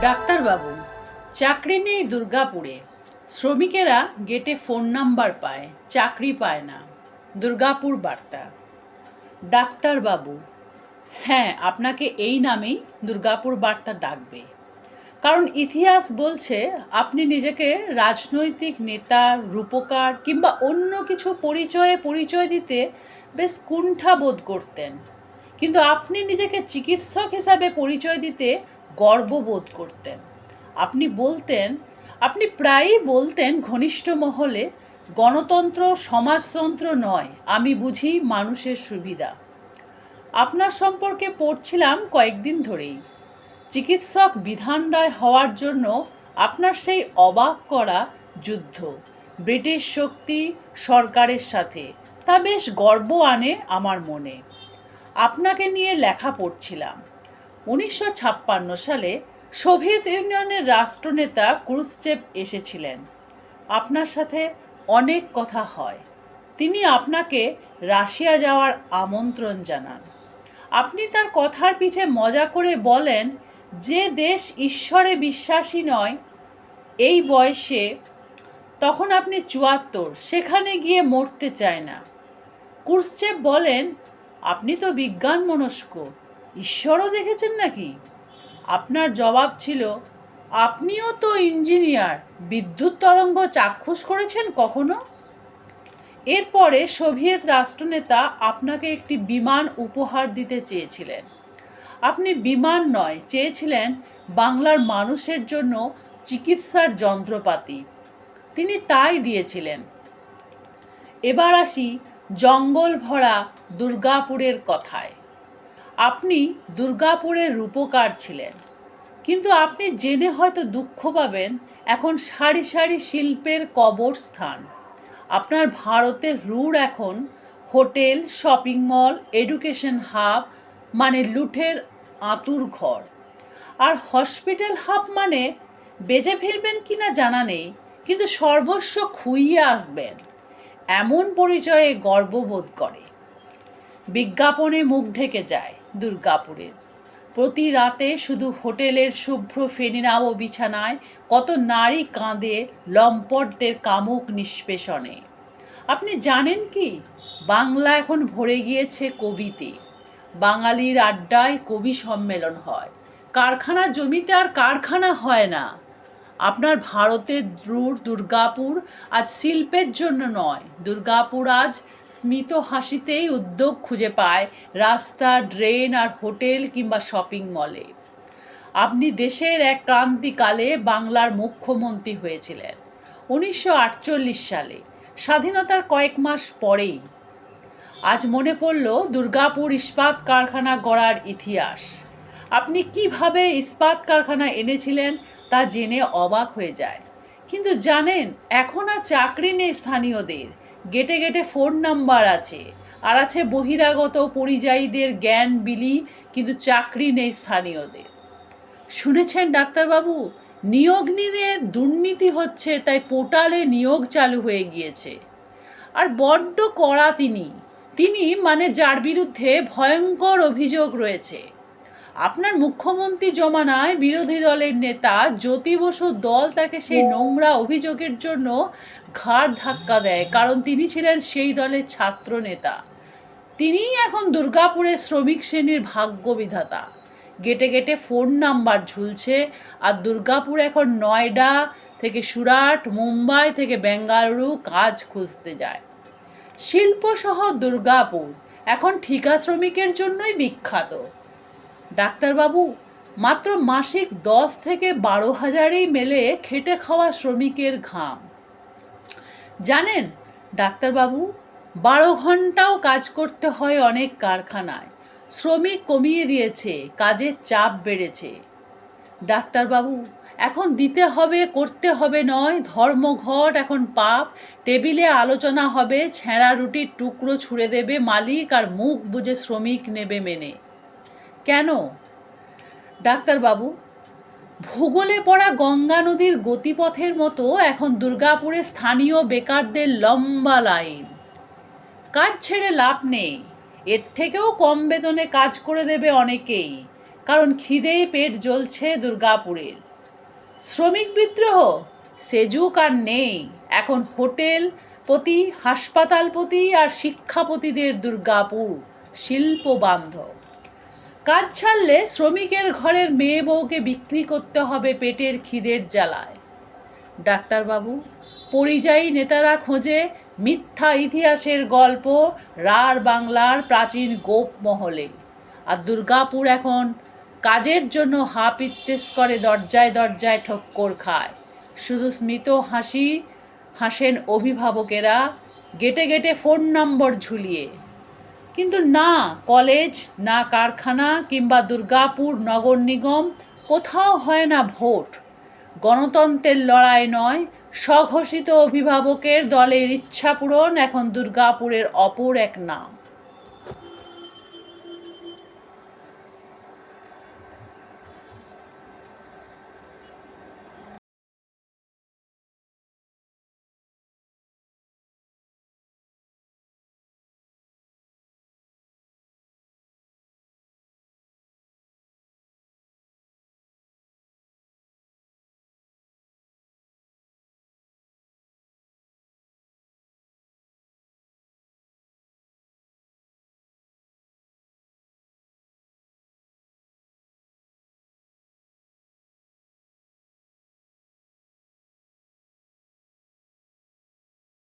ডাক্তারবাবু, চাকরি নেই দুর্গাপুরে। শ্রমিকেরা গেটে ফোন নাম্বার পায়, চাকরি পায় না। দুর্গাপুর বার্তা। ডাক্তারবাবু হ্যাঁ আপনাকে এই নামেই দুর্গাপুর বার্তা ডাকবে। কারণ ইতিহাস বলছে, আপনি নিজেকে রাজনৈতিক নেতা, রূপকার কিংবা অন্য কিছু পরিচয়ে পরিচয় দিতে বেশ কুণ্ঠা বোধ করতেন। কিন্তু আপনি নিজেকে চিকিৎসক হিসাবে পরিচয় দিতে গর্ববোধ করতেন। আপনি বলতেন, আপনি প্রায়ই বলতেন ঘনিষ্ঠ মহলে, গণতন্ত্র সমাজতন্ত্র নয়, আমি বুঝি মানুষের সুবিধা। আপনার সম্পর্কে পড়ছিলাম কয়েকদিন ধরেই। চিকিৎসক বিধান রায় হওয়ার জন্য আপনার সেই অবাক করা যুদ্ধ, ব্রিটিশ শক্তি সরকারের সাথে, তা বেশ গর্ব আনে আমার মনে। আপনাকে নিয়ে লেখা পড়ছিলাম। উনিশশো ছাপ্পান্ন সালে সোভিয়েত ইউনিয়নের রাষ্ট্রনেতা ক্রুসচেপ এসেছিলেন। আপনার সাথে অনেক কথা হয়। তিনি আপনাকে রাশিয়া যাওয়ার আমন্ত্রণ জানান। আপনি তার কথার পিঠে মজা করে বলেন, যে দেশ ঈশ্বরে বিশ্বাসী নয়, এই বয়সে তখন আপনি চুয়াত্তর, সেখানে গিয়ে মরতে চায় না। কুর্সচেপ বলেন, আপনি তো বিজ্ঞান মনস্ক ঈশ্বরও দেখেছেন নাকি? আপনার জবাব ছিল, আপনিও তো ইঞ্জিনিয়ার, বিদ্যুৎ তরঙ্গ চাক্ষুষ করেছেন কখনো? এরপরে সোভিয়েত রাষ্ট্রনেতা আপনাকে একটি বিমান উপহার দিতে চেয়েছিলেন। আপনি বিমান নয়, চেয়েছিলেন বাংলার মানুষের জন্য চিকিৎসার যন্ত্রপাতি। তিনি তাই দিয়েছিলেন। এবার আসি জঙ্গল ভরা দুর্গাপুরের কথায়। আপনি দুর্গাপুরের রূপকার ছিলেন। কিন্তু আপনি জেনে হয়তো দুঃখ পাবেন, এখন সারি সারি শিল্পের কবর স্থান। আপনার ভারতের রুট এখন hotel, shopping mall, education hub মানে লুঠের আতুর ঘর। আর হসপিটাল হাব মানে বেঁচে ফিরবেন কিনা জানা নেই, কিন্তু সর্বস্ব খুইয়ে আসবেন, এমন পরিচয়ে গর্ববোধ করে। বিজ্ঞাপনে মুখ ঢেকে যায় দুর্গাপুরের। প্রতি রাতে শুধু হোটেলের শুভ্র ফেনিনাও বিছানায় কত নারী কাঁদে লম্পটদের কামুক নিষ্পেষণে। আপনি জানেন কি? বাংলা এখন ভরে গিয়েছে কবিতে। বাঙালির আড্ডায় কবি সম্মেলন হয়। কারখানা জমিতে আর কারখানা হয় না। আপনার ভারতের দূর দুর্গাপুর আজ শিল্পের জন্য নয়। দুর্গাপুর আজ স্মিত হাসিতেই উদ্যোগ খুঁজে পায় রাস্তা, ড্রেন আর হোটেল কিংবা শপিং মলে। আপনি দেশের এক ক্রান্তিকালে বাংলার মুখ্যমন্ত্রী হয়েছিলেন। উনিশশো আটচল্লিশ সালে, স্বাধীনতার কয়েক মাস পরেই। আজ মনে পড়ল দুর্গাপুর ইস্পাত কারখানা গড়ার ইতিহাস। আপনি কীভাবে ইস্পাত কারখানা এনেছিলেন তা জেনে অবাক হয়ে যায়। কিন্তু জানেন, এখন আর চাকরি নেই স্থানীয়দের। গেটে গেটে ফোন নাম্বার আছে। আর আছে বহিরাগত পরিযায়ীদের জ্ঞান বিলি, কিন্তু চাকরি নেই স্থানীয়দের। শুনেছেন ডাক্তারবাবু? নিয়োগ নিয়ে দুর্নীতি হচ্ছে, তাই পোর্টালে নিয়োগ চালু হয়ে গিয়েছে। আর বড্ড কড়া তিনি। তিনি মানে যার বিরুদ্ধে ভয়ঙ্কর অভিযোগ রয়েছে। আপনার মুখ্যমন্ত্রী জমানায় বিরোধী দলের নেতা জ্যোতি বসুর দল তাকে সেই নোংরা অভিযোগের জন্য ঘাড় ধাক্কা দেয়, কারণ তিনি ছিলেন সেই দলের ছাত্র নেতা। তিনিই এখন দুর্গাপুরের শ্রমিক শ্রেণির ভাগ্য বিধাতা। গেটে গেটে ফোন নাম্বার ঝুলছে, আর দুর্গাপুর এখন নয়ডা থেকে সুরাট, মুম্বাই থেকে বেঙ্গালুরু কাজ খুঁজতে যায়। শিল্প শহর দুর্গাপুর এখন ঠিকা শ্রমিকের জন্যই বিখ্যাত। ডাক্তারবাবু, মাত্র মাসিক দশ থেকে বারো হাজারেই মেলে খেটে খাওয়া শ্রমিকের ঘাম। জানেন, ডাক্তারবাবু, বারো ঘন্টাও কাজ করতে হয় অনেক কারখানায়। শ্রমিক কমিয়ে দিয়েছে, কাজের চাপ বেড়েছে। ডাক্তারবাবু, এখন দিতে হবে, করতে হবে নয়, ধর্মঘট, এখন পাপ। টেবিলে আলোচনা হবে, ছেঁড়া রুটির টুকরো ছুঁড়ে দেবে মালিক আর মুখ বুঝে শ্রমিক নেবে মেনে। কেন? ডাক্তারবাবু, ভূগোলে পড়া গঙ্গা নদীর গতিপথের মতো এখন দুর্গাপুরে স্থানীয় বেকারদের লম্বা লাইন। কাজ ছেড়ে লাভ নেই। এর থেকেও কম বেতনে কাজ করে দেবে অনেকেই, কারণ খিদেই পেট জ্বলছে দুর্গাপুরের। শ্রমিক বিদ্রোহ? সে যুগ আর নেই। এখন হোটেল পতি হাসপাতালপতি আর শিক্ষাপতিদের দুর্গাপুর শিল্প বান্ধব কাজ ছাড়লে শ্রমিকের ঘরের মেয়ে বউকে বিক্রি করতে হবে পেটের খিদের জ্বালায়। ডাক্তারবাবু, পরিযায়ী নেতারা খোঁজে মিথ্যা ইতিহাসের গল্প রার বাংলার প্রাচীন গোপ মহলে। আর দুর্গাপুর এখন কাজের জন্য হাপ ইত্তেস করে, দরজায় দরজায় ঠক্কর খায়। শুধু স্মিত হাসি হাসেন অভিভাবকেরা, গেটে গেটে ফোন নম্বর ঝুলিয়ে। কিন্তু না, কলেজ, না কারখানা কিংবা দুর্গাপুর নগর নিগম কোথাও হয় না ভোট। গণতন্ত্রের লড়াই নয়, স্বঘোষিত অভিভাবকের দলের ইচ্ছাপূরণ এখন দুর্গাপুরের অপর এক নাম।